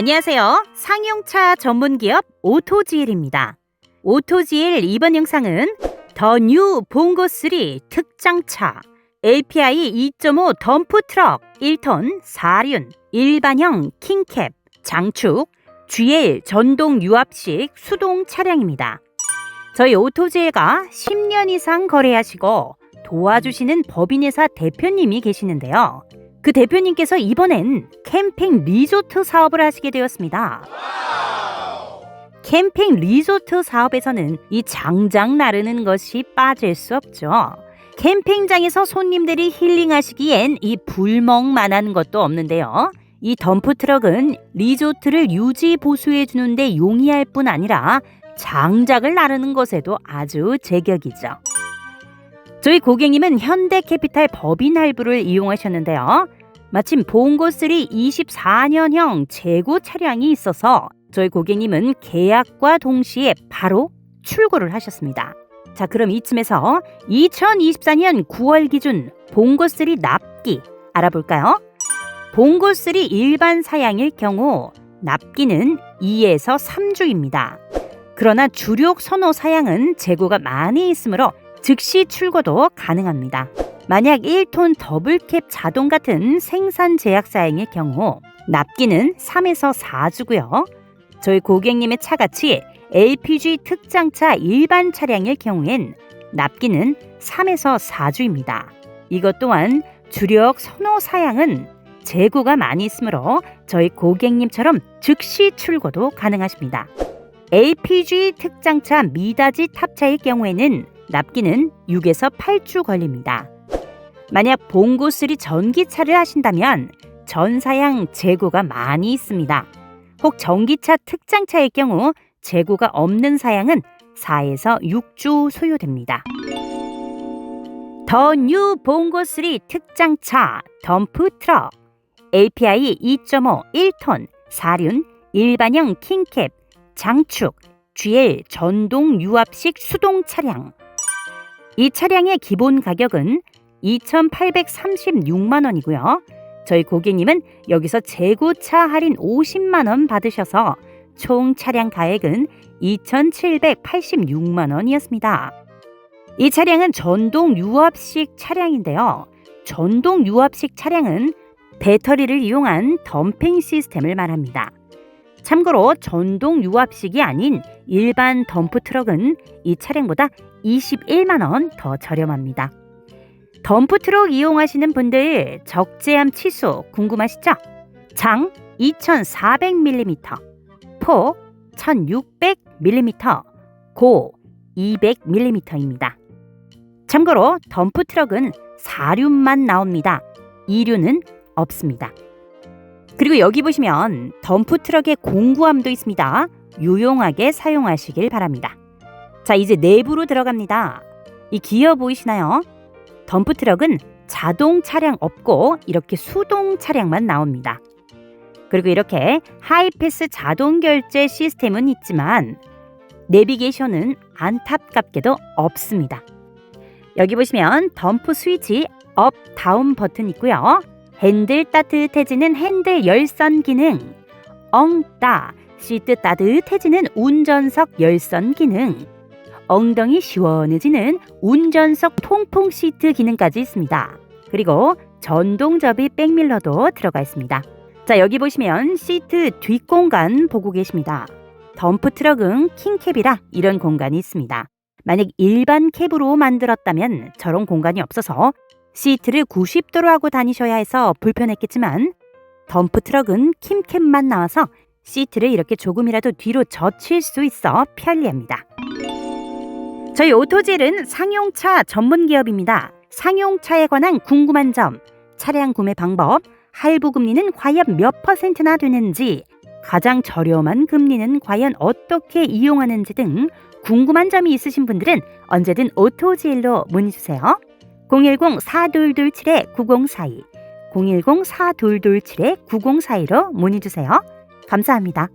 안녕하세요. 상용차 전문 기업 오토지일입니다. 오토지일 이번 영상은 더 뉴 봉고 3 특장차 API 2.5 덤프 트럭 1톤 4륜 일반형 킹캡 장축 GL 전동 유압식 수동 차량입니다. 저희 오토지일과 10년 이상 거래하시고 도와주시는 법인회사 대표님이 계시는데요. 그 대표님께서 이번엔 캠핑 리조트 사업을 하시게 되었습니다. 캠핑 리조트 사업에서는 이 장작 나르는 것이 빠질 수 없죠. 캠핑장에서 손님들이 힐링하시기엔 이 불멍만한 것도 없는데요. 이 덤프 트럭은 리조트를 유지 보수해 주는데 용이할 뿐 아니라 장작을 나르는 것에도 아주 제격이죠. 저희 고객님은 현대캐피탈 법인 할부를 이용하셨는데요. 마침 봉고3 24년형 재고 차량이 있어서 저희 고객님은 계약과 동시에 바로 출고를 하셨습니다. 자, 그럼 이쯤에서 2024년 9월 기준 봉고3 납기 알아볼까요? 봉고3 일반 사양일 경우 납기는 2에서 3주입니다. 그러나 주력 선호 사양은 재고가 많이 있으므로 즉시 출고도 가능합니다. 만약 1톤 더블캡 자동 같은 생산 제약 사양일 경우 납기는 3에서 4주고요. 저희 고객님의 차같이 LPG 특장차 일반 차량일 경우엔 납기는 3에서 4주입니다. 이것 또한 주력 선호 사양은 재고가 많이 있으므로 저희 고객님처럼 즉시 출고도 가능하십니다. LPG 특장차 미다지 탑차일 경우에는 납기는 6에서 8주 걸립니다. 만약 봉고3 전기차를 하신다면 전사양 재고가 많이 있습니다. 혹 전기차 특장차일 경우 재고가 없는 사양은 4에서 6주 소요됩니다. 더 뉴 봉고3 특장차 덤프 트럭 API 2.5 1톤 4륜 일반형 킹캡 장축 GL 전동 유압식 수동 차량 이 차량의 기본 가격은 2,836만 원이고요. 저희 고객님은 여기서 재고차 할인 50만 원 받으셔서 총 차량 가액은 2,786만 원이었습니다. 이 차량은 전동 유압식 차량인데요. 전동 유압식 차량은 배터리를 이용한 덤핑 시스템을 말합니다. 참고로 전동 유압식이 아닌 일반 덤프 트럭은 이 차량보다 21만 원 더 저렴합니다. 덤프 트럭 이용하시는 분들 적재함 치수 궁금하시죠? 장 2400mm, 폭 1600mm, 고 200mm입니다. 참고로 덤프 트럭은 4륜만 나옵니다. 2륜은 없습니다. 그리고 여기 보시면 덤프 트럭의 공구함도 있습니다. 유용하게 사용하시길 바랍니다. 자, 이제 내부로 들어갑니다. 이 기어 보이시나요? 덤프 트럭은 자동 차량 없고 이렇게 수동 차량만 나옵니다. 그리고 이렇게 하이패스 자동 결제 시스템은 있지만 내비게이션은 안타깝게도 없습니다. 여기 보시면 덤프 스위치 업 다운 버튼 있고요. 핸들 따뜻해지는 핸들 열선 기능, 엉따 시트 따뜻해지는 운전석 열선 기능, 엉덩이 시원해지는 운전석 통풍 시트 기능까지 있습니다. 그리고 전동 접이 백밀러도 들어가 있습니다. 자, 여기 보시면 시트 뒷공간 보고 계십니다. 덤프 트럭은 킹캡이라 이런 공간이 있습니다. 만약 일반 캡으로 만들었다면 저런 공간이 없어서 시트를 90도로 하고 다니셔야 해서 불편했겠지만 덤프 트럭은 킴캡만 나와서 시트를 이렇게 조금이라도 뒤로 젖힐 수 있어 편리합니다. 저희 오토젤은 상용차 전문 기업입니다. 상용차에 관한 궁금한 점, 차량 구매 방법, 할부 금리는 과연 몇 퍼센트나 되는지, 가장 저렴한 금리는 과연 어떻게 이용하는지 등 궁금한 점이 있으신 분들은 언제든 오토지일로 문의 주세요. 010-4227-9042 010-4227-9042로 문의 주세요. 감사합니다.